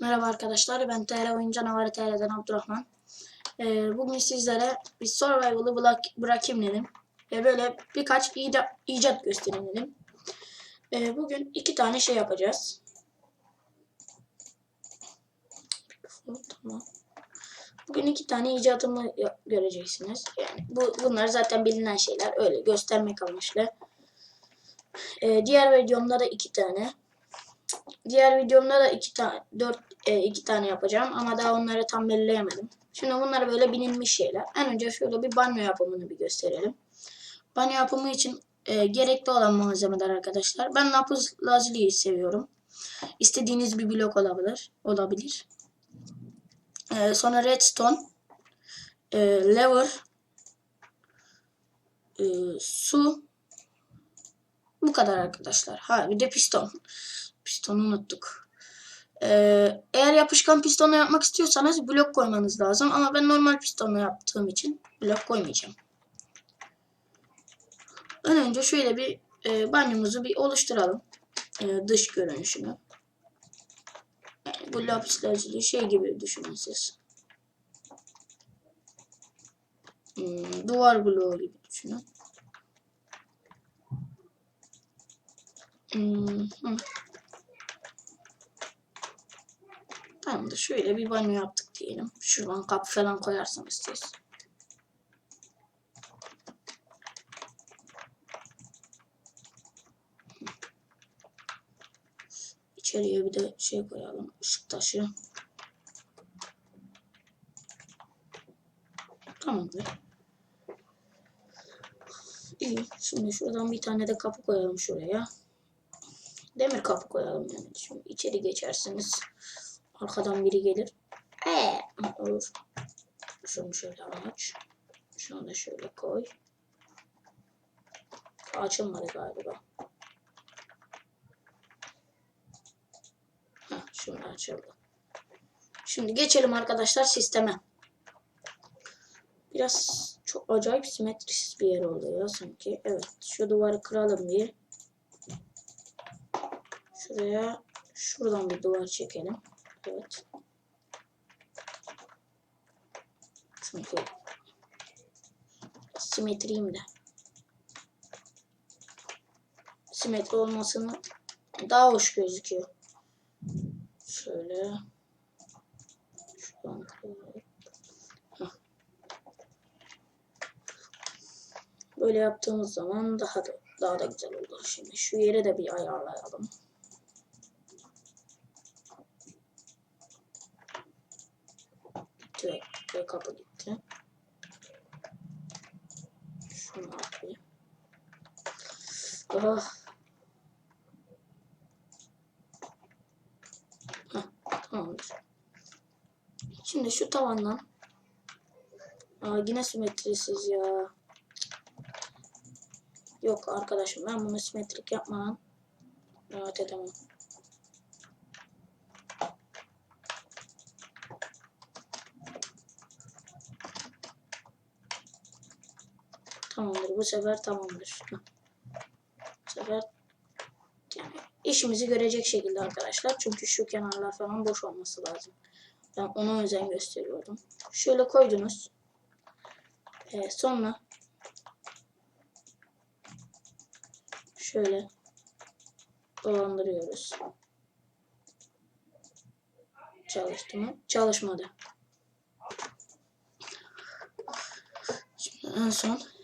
Merhaba arkadaşlar, ben TR Oyun Canavarı TR'den Abdurrahman. Ee, bugün sizlere bir survival'ı bırak, bırakayım dedim. Ve böyle birkaç icat göstereyim dedim. Ee, bugün iki tane şey yapacağız. Bugün iki tane icatımı göreceksiniz. Yani bu bunlar zaten bilinen şeyler. Öyle göstermek amaçlı. Ee, diğer videomda da iki tane. Diğer videomda da iki tane, dört, e, iki tane yapacağım ama daha onları tam belirleyemedim. Şimdi bunlar böyle bilinmiş şeyler. En önce şöyle bir banyo yapımını bir gösterelim. Banyo yapımı için e, gerekli olan malzemeler arkadaşlar. Ben lapis lazuli seviyorum. İstediğiniz bir blok olabilir. Olabilir. E, sonra redstone, e, lever, e, su. Bu kadar arkadaşlar. Ha bir de piston. Pistonu unuttuk. Ee, eğer yapışkan pistonla yapmak istiyorsanız blok koymanız lazım. Ama ben normal pistonla yaptığım için blok koymayacağım. Önce şöyle bir e, banyomuzu bir oluşturalım. E, dış görünüşünü. Yani bu lapis lazuli şey gibi düşünün siz. Hmm, duvar bloğu gibi düşünün. Hmm. Tamamdır. Şöyle bir banyo yaptık diyelim. Şuradan kapı falan koyarsınız siz. İçeriye bir de şey koyalım. ışık taşı. Tamamdır. İyi. Şimdi şuradan bir tane de kapı koyalım şuraya. Demir kapı koyalım yani. Şimdi içeri geçersiniz. Arkadan biri gelir. Ee, olur. Şunu şöyle aç. Şunu da şöyle koy. Açılmadı galiba. Heh, şunu açıldı. Şimdi geçelim arkadaşlar sisteme. Biraz çok acayip simetrisiz bir yer oldu ya sanki. Evet şu duvarı kıralım bir. Şuraya şuradan bir duvar çekelim. Evet. Çünkü simetriyim de. Simetri olmasını daha hoş gözüküyor. Şöyle. Şuradan. Böyle yaptığımız zaman daha da daha da güzel olur. Şimdi şu yere de bir ayarlayalım. Ve kapı gitti. Şunu atayım. Ah. Tamamdır. Şimdi şu tavandan Aa, yine simetrisiz ya. Yok arkadaşım ben bunu simetrik yapmadan rahat edemem. Tamamdır. Bu sefer tamamdır. Bu sefer yani işimizi görecek şekilde arkadaşlar. Çünkü şu kenarlar falan boş olması lazım. Ben ona özen gösteriyorum. Şöyle koydunuz. Ee, sonra şöyle dolandırıyoruz. Çalıştı mı? Çalışmadı. Şimdi en son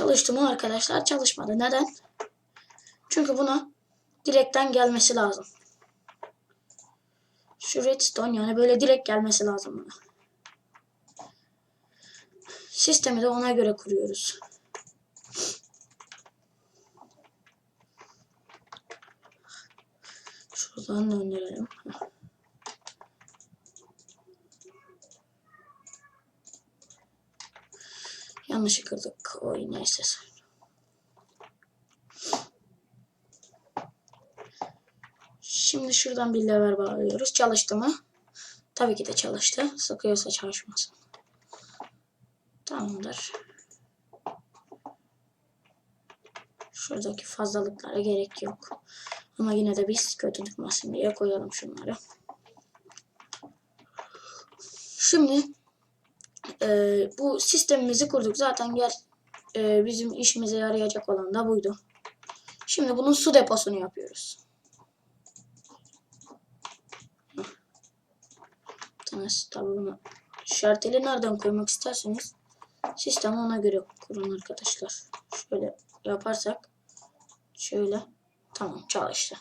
çalıştı mı arkadaşlar? Çalışmadı. Neden? Çünkü buna direkten gelmesi lazım. Şu redstone yani böyle direkt gelmesi lazım buna. Sistemi de ona göre kuruyoruz. Şuradan döndürelim. Heh. Yanlışı kırdık. Oy neyse. Şimdi şuradan bir lever bağlıyoruz. Çalıştı mı? Tabii ki de çalıştı. Sıkıyorsa çalışmasın. Tamamdır. Şuradaki fazlalıklara gerek yok. Ama yine de biz kötü çıkmasın diye koyalım şunları. Şimdi e, bu sistemimizi kurduk. Zaten gel e, bizim işimize yarayacak olan da buydu. Şimdi bunun su deposunu yapıyoruz. Tanesi tabi bunu şarteli nereden koymak isterseniz sistemi ona göre kurun arkadaşlar. Şöyle yaparsak şöyle tamam çalıştı.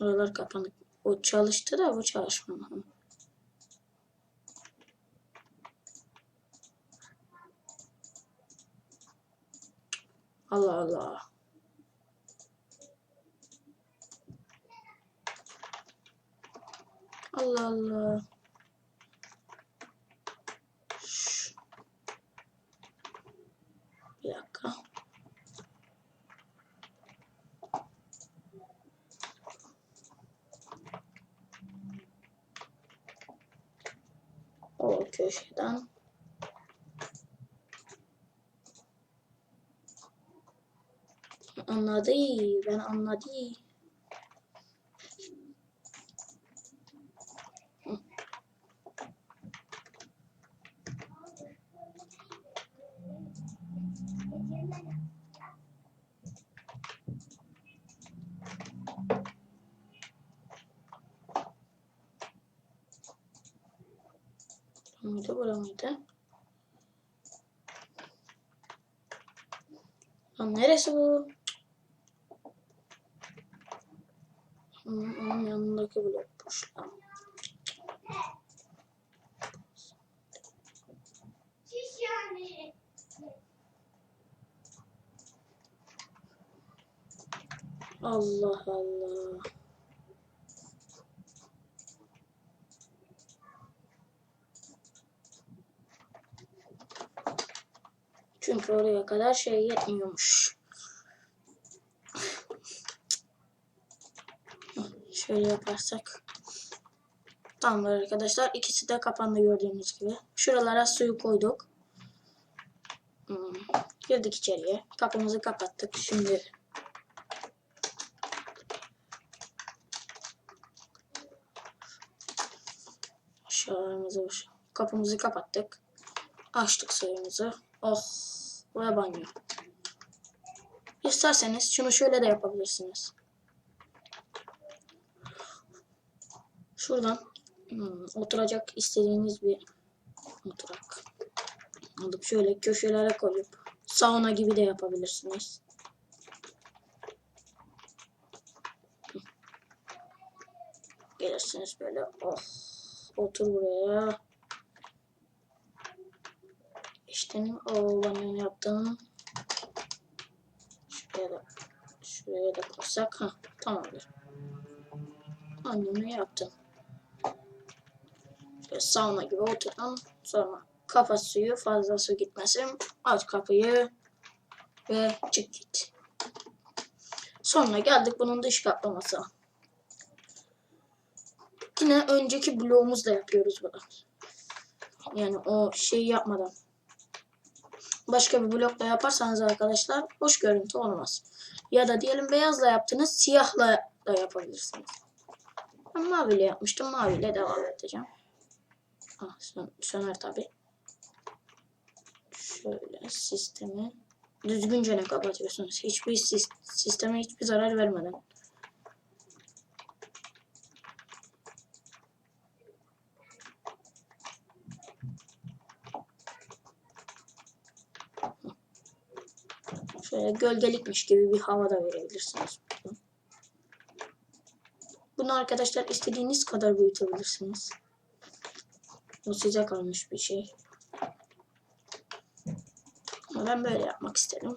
Oralar kapanık. O çalıştı da bu çalışmadı. Allah Allah. Allah Allah. Şş. Bir dakika. O köşeden. Anladı. Ben anladım. Mıydı bura mıydı? Lan neresi bu? Hı, onun lan. Allah Allah. Çünkü oraya kadar şey yetmiyormuş. Şöyle yaparsak. Tamamdır arkadaşlar. İkisi de kapandı gördüğünüz gibi. Şuralara suyu koyduk. Hmm. Girdik içeriye. Kapımızı kapattık. Şimdi aşağımızı kapımızı kapattık. Açtık suyumuzu. Oh ve banyo. İsterseniz şunu şöyle de yapabilirsiniz. Şuradan hmm, oturacak istediğiniz bir oturak alıp şöyle köşelere koyup sauna gibi de yapabilirsiniz. Gelirsiniz böyle oh otur buraya. İşte o banyonu yaptım. Şuraya da şuraya da koysak ha tamamdır. Banyonu yaptım. Sauna gibi oturdum. Sonra kafa suyu fazla su gitmesin. Aç kapıyı ve çık git. Sonra geldik bunun dış kaplaması. Yine önceki bloğumuzla yapıyoruz bunu. Yani o şeyi yapmadan. Başka bir blokla yaparsanız arkadaşlar hoş görüntü olmaz. Ya da diyelim beyazla yaptınız siyahla da yapabilirsiniz. Ben maviyle yapmıştım. Maviyle devam edeceğim. Ah, sön söner tabi. Şöyle sistemi düzgünce ne kapatıyorsunuz. Hiçbir sisteme hiçbir zarar vermeden. Şöyle gölgelikmiş gibi bir hava da verebilirsiniz. Bunu arkadaşlar istediğiniz kadar büyütebilirsiniz. Bu size kalmış bir şey. Ama ben böyle yapmak istedim.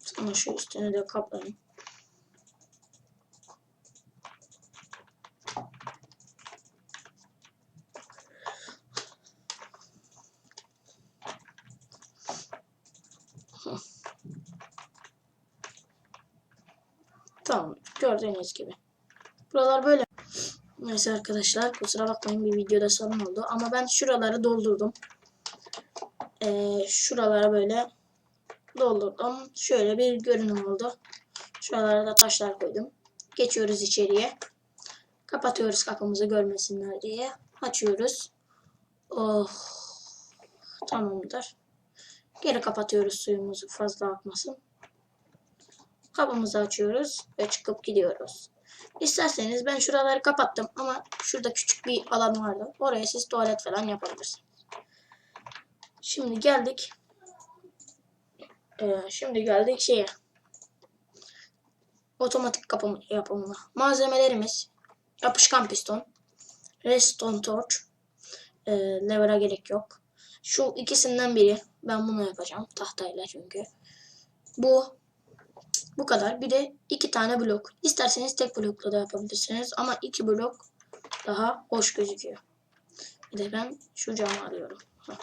Sonra şu üstüne de kaplayın. Tamam. Gördüğünüz gibi. Buralar böyle. Neyse arkadaşlar kusura bakmayın bir videoda sorun oldu. Ama ben şuraları doldurdum. Ee, şuralara böyle doldurdum. Şöyle bir görünüm oldu. Şuralara da taşlar koydum. Geçiyoruz içeriye. Kapatıyoruz kapımızı görmesinler diye. Açıyoruz. Oh. Tamamdır. Geri kapatıyoruz suyumuzu fazla akmasın. Kapımızı açıyoruz ve çıkıp gidiyoruz. İsterseniz ben şuraları kapattım ama şurada küçük bir alan vardı. Oraya siz tuvalet falan yapabilirsiniz. Şimdi geldik. Ee, şimdi geldik şeye. Otomatik kapı yapımına. Malzemelerimiz yapışkan piston, redstone torch, e, lever'a gerek yok. Şu ikisinden biri. Ben bunu yapacağım tahtayla çünkü. Bu bu kadar. Bir de iki tane blok. İsterseniz tek blokla da yapabilirsiniz. Ama iki blok daha hoş gözüküyor. Bir de ben şu camı alıyorum. Heh.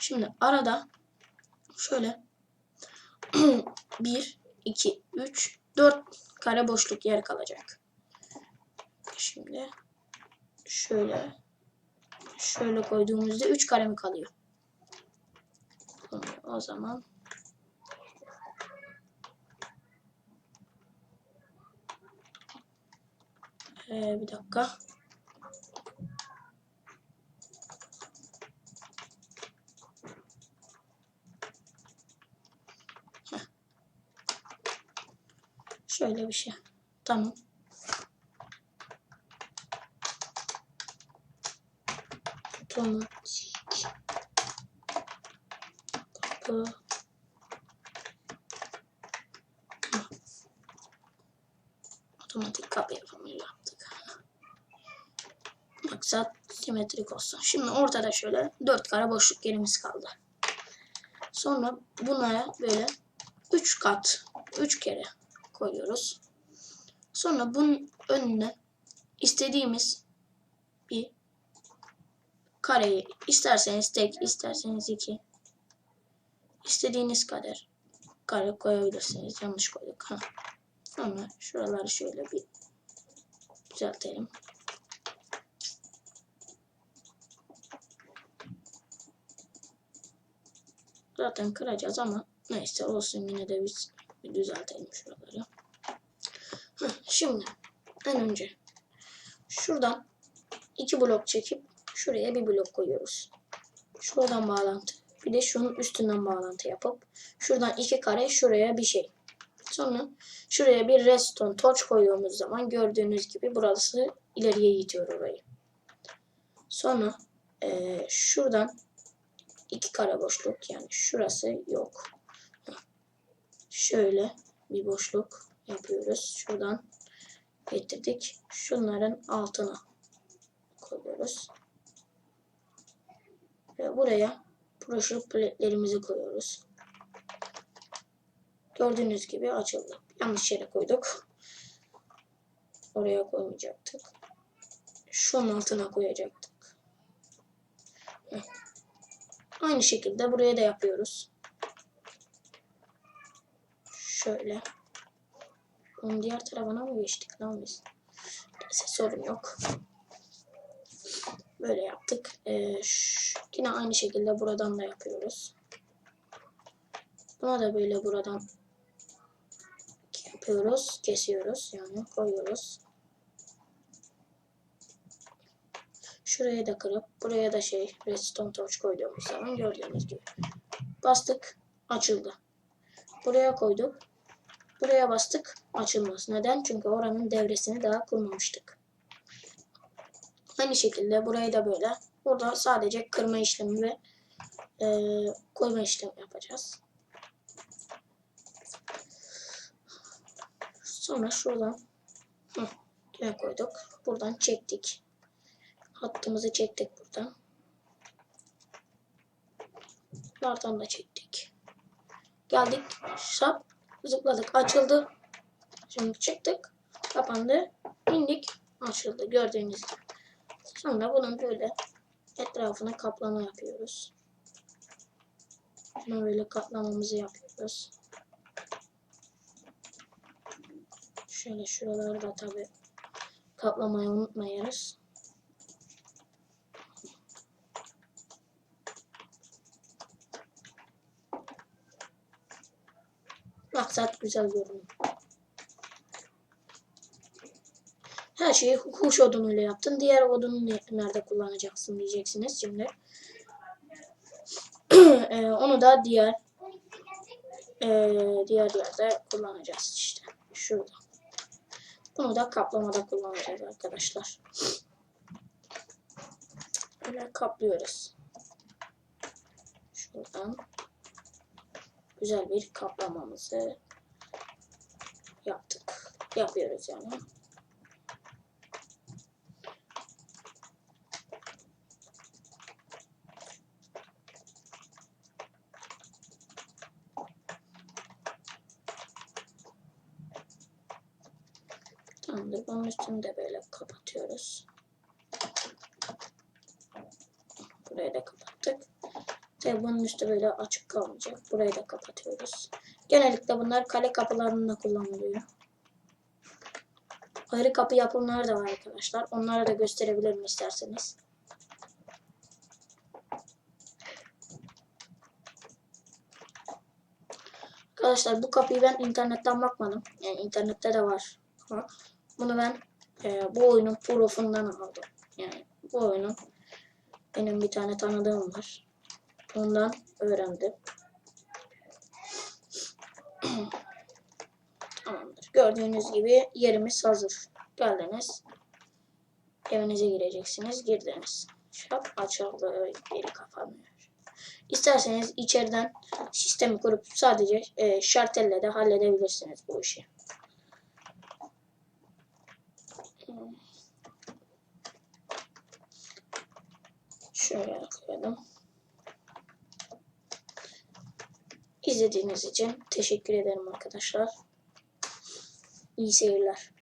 Şimdi arada şöyle 1, 2, 3, 4 kare boşluk yer kalacak. Şimdi şöyle şöyle koyduğumuzda 3 kare mi kalıyor? O zaman Ee, bir dakika. Şöyle bir şey. Tamam. Otomatik kapı otomatik kapı yapımı yaptık. Maksat simetrik olsun. Şimdi ortada şöyle dört kare boşluk yerimiz kaldı. Sonra bunlara böyle üç kat, üç kere koyuyoruz. Sonra bunun önüne istediğimiz bir kareyi isterseniz tek, isterseniz iki, istediğiniz kadar kare koyabilirsiniz. Yanlış koyduk. Ha. Sonra şuraları şöyle bir düzeltelim. Zaten kıracağız ama neyse olsun yine de biz bir düzeltelim şuraları. Şimdi en önce şuradan iki blok çekip şuraya bir blok koyuyoruz. Şuradan bağlantı. Bir de şunun üstünden bağlantı yapıp şuradan iki kare şuraya bir şey. Sonra şuraya bir redstone torch koyduğumuz zaman gördüğünüz gibi burası ileriye itiyor orayı. Sonra e, şuradan iki kare boşluk yani şurası yok. Şöyle bir boşluk yapıyoruz. Şuradan getirdik. Şunların altına koyuyoruz. Ve buraya broşür platlerimizi koyuyoruz. Gördüğünüz gibi açıldı. Yanlış yere koyduk. Oraya koymayacaktık. Şunun altına koyacaktık. Aynı şekilde buraya da yapıyoruz. Şöyle. Onun diğer tarafına mı geçtik lan biz? Neyse sorun yok. Böyle yaptık. Ee, yine aynı şekilde buradan da yapıyoruz. Buna da böyle buradan yapıyoruz. Kesiyoruz yani koyuyoruz. Şuraya da kırıp buraya da şey redstone torch koyduğumuz zaman gördüğünüz gibi. Bastık açıldı. Buraya koyduk. Buraya bastık açılmaz. Neden? Çünkü oranın devresini daha kurmamıştık. Aynı şekilde burayı da böyle. Burada sadece kırma işlemi ve e, koyma işlemi yapacağız. Sonra şuradan hı, koyduk. Buradan çektik. Hattımızı çektik buradan. Buradan da çektik. Geldik. Şap. Zıpladık. Açıldı. Şimdi çıktık. Kapandı. İndik. Açıldı. Gördüğünüz gibi. Sonra bunun böyle etrafına kaplama yapıyoruz. Bunu böyle katlamamızı yapıyoruz. Şöyle şuralarda tabi Kaplamayı unutmayınız. Maksat güzel görünüyor. Her şeyi kuş odunuyla yaptın. Diğer odunu ne- nerede kullanacaksın diyeceksiniz şimdi. Ee, onu da diğer ee, diğer yerde kullanacağız işte. Şurada. Bunu da kaplamada kullanacağız arkadaşlar. Böyle kaplıyoruz. Şuradan güzel bir kaplamamızı yaptık. Yapıyoruz yani. Tamamdır. Bunun üstünü de böyle kapatıyoruz. Burayı da kapattık. Üstü böyle açık kalmayacak. Burayı da kapatıyoruz. Genellikle bunlar kale kapılarında kullanılıyor. Ayrı kapı yapımları da var arkadaşlar. Onları da gösterebilirim isterseniz. Arkadaşlar bu kapıyı ben internetten bakmadım. Yani internette de var. Ama bunu ben e, bu oyunun profundan aldım. Yani bu oyunun benim bir tane tanıdığım var. Ondan öğrendim. Tamamdır. Gördüğünüz gibi yerimiz hazır. Geldiniz. Evinize gireceksiniz. Girdiniz. Şap açıldı. Geri kapanmıyor. İsterseniz içeriden sistemi kurup sadece e, şartelle de halledebilirsiniz bu işi. Şöyle koyalım. İzlediğiniz için teşekkür ederim arkadaşlar. İyi seyirler.